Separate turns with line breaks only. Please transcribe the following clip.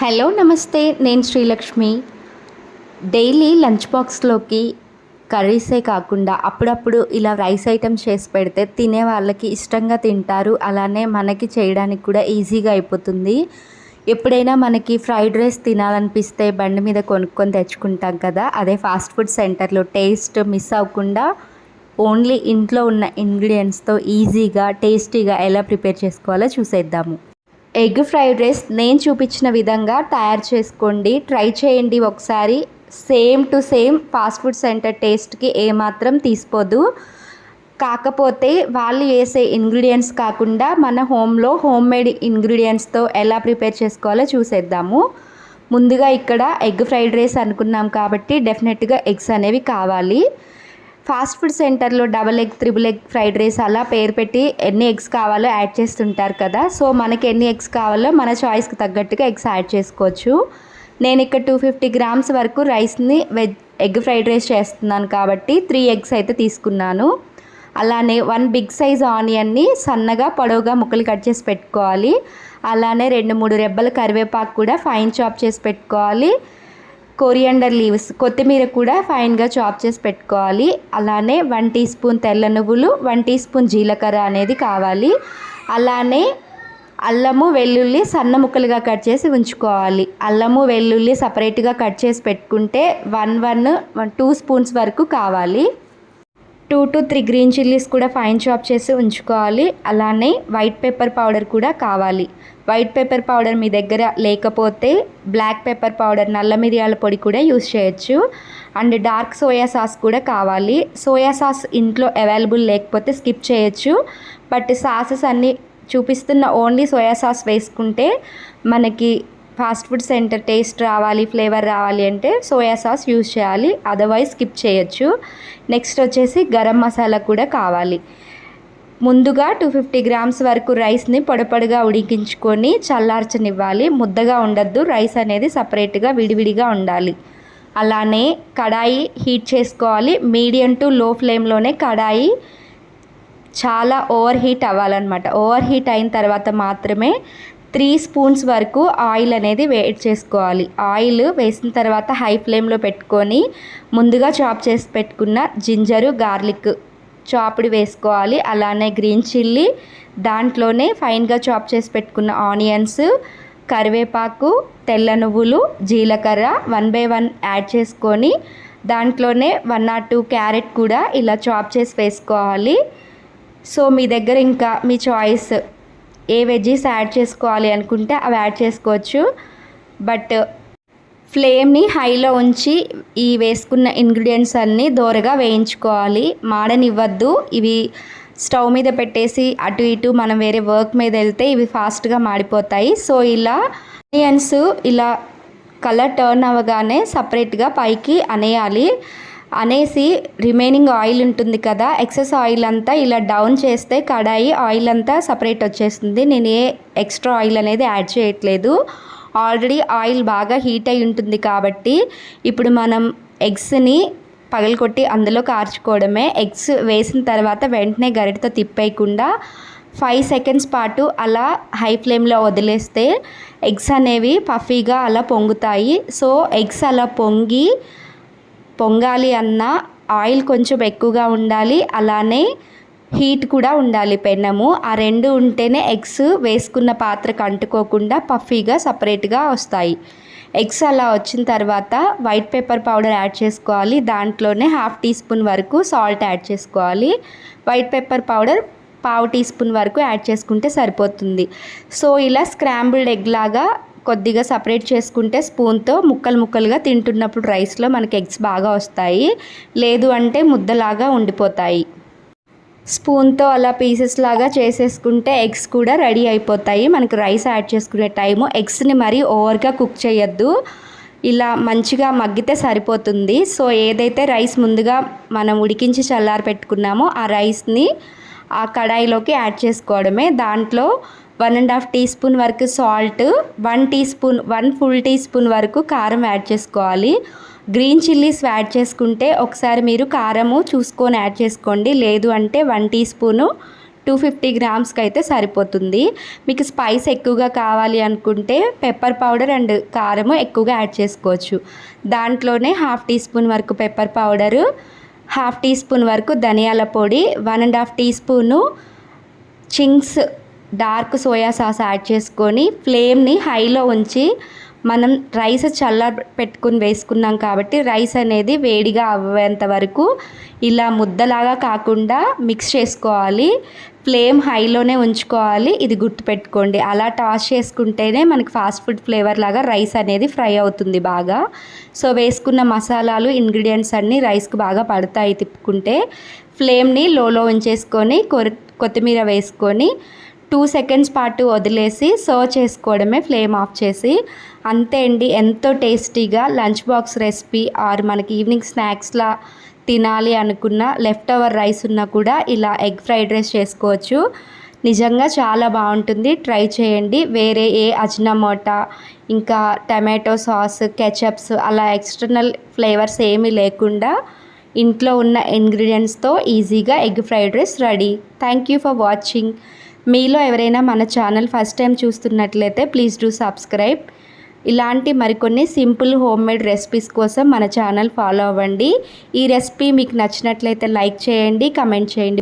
Hello నమస్తే. నేను Srilakshmi. Daily lunch బాక్స్లోకి కర్రీసే కాకుండా అప్పుడప్పుడు ఇలా రైస్ ఐటమ్స్ చేసి పెడితే తినే వాళ్ళకి ఇష్టంగా తింటారు. అలానే మనకి చేయడానికి కూడా ఈజీగా అయిపోతుంది. ఎప్పుడైనా మనకి ఫ్రైడ్ రైస్ తినాలనిపిస్తే బండి మీద కొనుక్కొని తెచ్చుకుంటాం కదా. అదే ఫాస్ట్ ఫుడ్ సెంటర్లో టేస్ట్ మిస్ అవ్వకుండా ఓన్లీ ఇంట్లో ఉన్న ఇంగ్రీడియంట్స్తో ఈజీగా టేస్టీగా ఎలా ప్రిపేర్ చేసుకోవాలో చూసేద్దాము. ఎగ్ ఫ్రైడ్ రైస్ నేను చూపించిన విధంగా తయారు చేసుకోండి. ట్రై చేయండి ఒకసారి. Same to same fast food centre టేస్ట్కి ఏమాత్రం తీసుకోదు. కాకపోతే వాళ్ళు వేసే ఇంగ్రీడియంట్స్ కాకుండా మన హోమ్లో హోమ్ మేడ్ ఇంగ్రీడియంట్స్తో ఎలా ప్రిపేర్ చేసుకోవాలో చూసేద్దాము. ముందుగా ఇక్కడ ఎగ్ ఫ్రైడ్ రైస్ అనుకున్నాం కాబట్టి డెఫినెట్గా ఎగ్స్ అనేవి కావాలి. ఫాస్ట్ ఫుడ్ సెంటర్లో double egg triple egg fried rice అలా పేరు పెట్టి ఎన్ని ఎగ్స్ కావాలో యాడ్ చేస్తుంటారు కదా. సో మనకి ఎన్ని ఎగ్స్ కావాలో మన చాయిస్కి తగ్గట్టుగా ఎగ్స్ యాడ్ చేసుకోవచ్చు. నేను ఇక్కడ టూ ఫిఫ్టీ గ్రామ్స్ వరకు రైస్ని వెజ్ ఎగ్ ఫ్రైడ్ రైస్ చేస్తున్నాను కాబట్టి త్రీ ఎగ్స్ అయితే తీసుకున్నాను. అలానే వన్ బిగ్ సైజ్ ఆనియన్ని సన్నగా పొడవుగా ముక్కలు కట్ చేసి పెట్టుకోవాలి. అలానే రెండు మూడు రెబ్బల కరివేపాకు కూడా ఫైన్ చాప్ చేసి పెట్టుకోవాలి. కొరియండర్ లీవ్స్ కొత్తిమీర కూడా ఫైన్గా చాప్ చేసి పెట్టుకోవాలి. అలానే వన్ టీ స్పూన్ తెల్ల నువ్వులు వన్ టీ స్పూన్ జీలకర్ర అనేది కావాలి. అలానే అల్లము వెల్లుల్లి సన్న ముక్కలుగా కట్ చేసి ఉంచుకోవాలి. అల్లము వెల్లుల్లి సపరేట్గా కట్ చేసి పెట్టుకుంటే వన్ వన్ టూ స్పూన్స్ వరకు కావాలి. Two to three green chillies కూడా ఫైన్ చాప్ చేసి ఉంచుకోవాలి. అలానే వైట్ పెప్పర్ పౌడర్ కూడా కావాలి. వైట్ పెప్పర్ పౌడర్ మీ దగ్గర లేకపోతే బ్లాక్ పెప్పర్ పౌడర్ నల్ల మిరియాల పొడి కూడా యూస్ చేయొచ్చు. అండ్ డార్క్ సోయా సాస్ కూడా కావాలి. సోయా సాస్ ఇంట్లో అవైలబుల్ లేకపోతే స్కిప్ చేయొచ్చు. బట్ సాసెస్ అన్నీ చూపిస్తున్న ఓన్లీ సోయా సాస్ వేసుకుంటే మనకి ఫాస్ట్ ఫుడ్ సెంటర్ టేస్ట్ రావాలి ఫ్లేవర్ రావాలి అంటే సోయా సాస్ యూజ్ చేయాలి. అదర్వైజ్ స్కిప్ చేయొచ్చు. నెక్స్ట్ వచ్చేసి గరం మసాలా కూడా కావాలి. ముందుగా టూ ఫిఫ్టీ గ్రామ్స్ వరకు రైస్ని పొడపొడిగా ఉడికించుకొని చల్లార్చనివ్వాలి. ముద్దగా ఉండద్దు. రైస్ అనేది సపరేట్గా విడివిడిగా ఉండాలి. అలానే కడాయి హీట్ చేసుకోవాలి. మీడియం టు లో ఫ్లేమ్లోనే కడాయి చాలా ఓవర్ హీట్ అవ్వాలన్నమాట. ఓవర్ హీట్ అయిన తర్వాత మాత్రమే త్రీ స్పూన్స్ వరకు ఆయిల్ అనేది వేడి చేసుకోవాలి. ఆయిల్ వేసిన తర్వాత హై ఫ్లేమ్లో పెట్టుకొని ముందుగా చాప్ చేసి పెట్టుకున్న జింజరు గార్లిక్ చాపుడు వేసుకోవాలి. అలానే గ్రీన్ చిల్లీ దాంట్లోనే ఫైన్గా చాప్ చేసి పెట్టుకున్న ఆనియన్స్ కరివేపాకు తెల్ల నువ్వులు జీలకర్ర వన్ బై వన్ యాడ్ చేసుకొని దాంట్లోనే వన్ ఆర్ టూ క్యారెట్ కూడా ఇలా చాప్ చేసి వేసుకోవాలి. సో మీ దగ్గర ఇంకా మీ చాయిస్ ఏ వెజ్జీస్ యాడ్ చేసుకోవాలి అనుకుంటే అవి యాడ్ చేసుకోవచ్చు. బట్ ఫ్లేమ్ని హైలో ఉంచి ఈ వేసుకున్న ఇంగ్రీడియంట్స్ అన్నీ దోరగా వేయించుకోవాలి. మాడనివ్వద్దు. ఇవి స్టవ్ మీద పెట్టేసి అటు ఇటు మనం వేరే వర్క్ మీద వెళ్తే ఇవి ఫాస్ట్గా మాడిపోతాయి. సో ఇలా ఆనియన్స్ ఇలా కలర్ టర్న్ అవ్వగానే సపరేట్గా పైకి అనేయాలి. అనేసి రిమైనింగ్ ఆయిల్ ఉంటుంది కదా ఎక్సెస్ ఆయిల్ అంతా ఇలా డౌన్ చేస్తే కడాయి ఆయిల్ అంతా సపరేట్ వచ్చేస్తుంది. నేను ఏ ఎక్స్ట్రా ఆయిల్ అనేది యాడ్ చేయట్లేదు. ఆల్రెడీ ఆయిల్ బాగా హీట్ అయి ఉంటుంది కాబట్టి ఇప్పుడు మనం ఎగ్స్ని పగలకొట్టి అందులో కార్చుకోవడమే. ఎగ్స్ వేసిన తర్వాత వెంటనే గరిటతో తిప్పేయకుండా ఫైవ్ సెకండ్స్ పాటు అలా హై ఫ్లేమ్లో వదిలేస్తే ఎగ్స్ అనేవి పఫీగా అలా పొంగుతాయి. సో ఎగ్స్ అలా పొంగి పొంగాలి అన్న ఆయిల్ కొంచెం ఎక్కువగా ఉండాలి. అలానే హీట్ కూడా ఉండాలి పెన్నము. ఆ రెండు ఉంటేనే ఎగ్స్ వేసుకున్న పాత్రకు అంటుకోకుండా పఫీగా సపరేట్గా వస్తాయి. ఎగ్స్ అలా వచ్చిన తర్వాత వైట్ పేపర్ పౌడర్ యాడ్ చేసుకోవాలి. దాంట్లోనే హాఫ్ టీ స్పూన్ వరకు సాల్ట్ యాడ్ చేసుకోవాలి. వైట్ పేపర్ పౌడర్ పావు టీ స్పూన్ వరకు యాడ్ చేసుకుంటే సరిపోతుంది. సో ఇలా స్క్రాంబుల్డ్ ఎగ్ లాగా కొద్దిగా సపరేట్ చేసుకుంటే స్పూన్తో ముక్కలు ముక్కలుగా తింటున్నప్పుడు రైస్లో మనకి ఎగ్స్ బాగా వస్తాయి. లేదు అంటే ముద్దలాగా ఉండిపోతాయి. స్పూన్తో అలా పీసెస్ లాగా చేసేసుకుంటే ఎగ్స్ కూడా రెడీ అయిపోతాయి. మనకు రైస్ యాడ్ చేసుకునే టైము ఎగ్స్ని మరీ ఓవర్గా కుక్ చేయొద్దు. ఇలా మంచిగా మగ్గితే సరిపోతుంది. సో ఏదైతే రైస్ ముందుగా మనం ఉడికించి చల్లారి పెట్టుకున్నామో ఆ రైస్ని ఆ కడాయిలోకి యాడ్ చేసుకోవడమే. దాంట్లో one and half teaspoon వరకు salt one teaspoon one full teaspoon వరకు కారం యాడ్ చేసుకోవాలి. గ్రీన్ చిల్లీస్ యాడ్ చేసుకుంటే ఒకసారి మీరు కారము చూసుకొని యాడ్ చేసుకోండి. లేదు అంటే one teaspoon two fifty గ్రామ్స్కి అయితే సరిపోతుంది. మీకు స్పైస్ ఎక్కువగా కావాలి అనుకుంటే పెప్పర్ పౌడర్ అండ్ కారము ఎక్కువగా యాడ్ చేసుకోవచ్చు. దాంట్లోనే హాఫ్ టీ స్పూన్ వరకు pepper powder half teaspoon వరకు ధనియాల పొడి one and half teaspoon Ching's dark soya sauce add చేసుకొని ఫ్లేమ్ని హైలో ఉంచి మనం రైస్ చల్ల పెట్టుకుని వేసుకున్నాం కాబట్టి రైస్ అనేది వేడిగా అవ్వేంత వరకు ఇలా ముద్దలాగా కాకుండా మిక్స్ చేసుకోవాలి. ఫ్లేమ్ హైలోనే ఉంచుకోవాలి. ఇది గుర్తుపెట్టుకోండి. అలా టాస్ చేసుకుంటేనే మనకి ఫాస్ట్ ఫుడ్ ఫ్లేవర్ లాగా రైస్ అనేది ఫ్రై అవుతుంది బాగా. సో వేసుకున్న మసాలాలు ఇంగ్రీడియంట్స్ అన్నీ రైస్కి బాగా పడతాయి తిప్పుకుంటే. ఫ్లేమ్ని లోలో ఉంచేసుకొని కొర కొత్తిమీర వేసుకొని టూ సెకండ్స్ పాటు వదిలేసి సర్వ్ చేసుకోవడమే ఫ్లేమ్ ఆఫ్ చేసి. అంతే అండి ఎంతో టేస్టీగా లంచ్ బాక్స్ రెసిపీ ఆర్ మనకి ఈవినింగ్ స్నాక్స్లా తినాలి అనుకున్న లెఫ్ట్ ఓవర్ రైస్ ఉన్నా కూడా ఇలా ఎగ్ ఫ్రైడ్ రైస్ చేసుకోవచ్చు. నిజంగా చాలా బాగుంటుంది. ట్రై చేయండి. వేరే ఏ అజ్నమోటా ఇంకా టమాటో సాస్ కెచప్స్ అలా ఎక్స్టర్నల్ ఫ్లేవర్స్ ఏమీ లేకుండా ఇంట్లో ఉన్న ఇంగ్రీడియంట్స్తో ఈజీగా egg fried rice ready. Thank you for watching. మీలో ఎవరైనా మన ఛానల్ ఫస్ట్ టైం చూస్తున్నట్లయితే ప్లీజ్ డూ సబ్స్క్రైబ్. ఇలాంటి మరికొన్ని సింపుల్ హోమ్ మేడ్ రెసిపీస్ కోసం మన ఛానల్ ఫాలో అవ్వండి. ఈ రెసిపీ మీకు నచ్చినట్లయితే లైక్ చేయండి కమెంట్ చేయండి.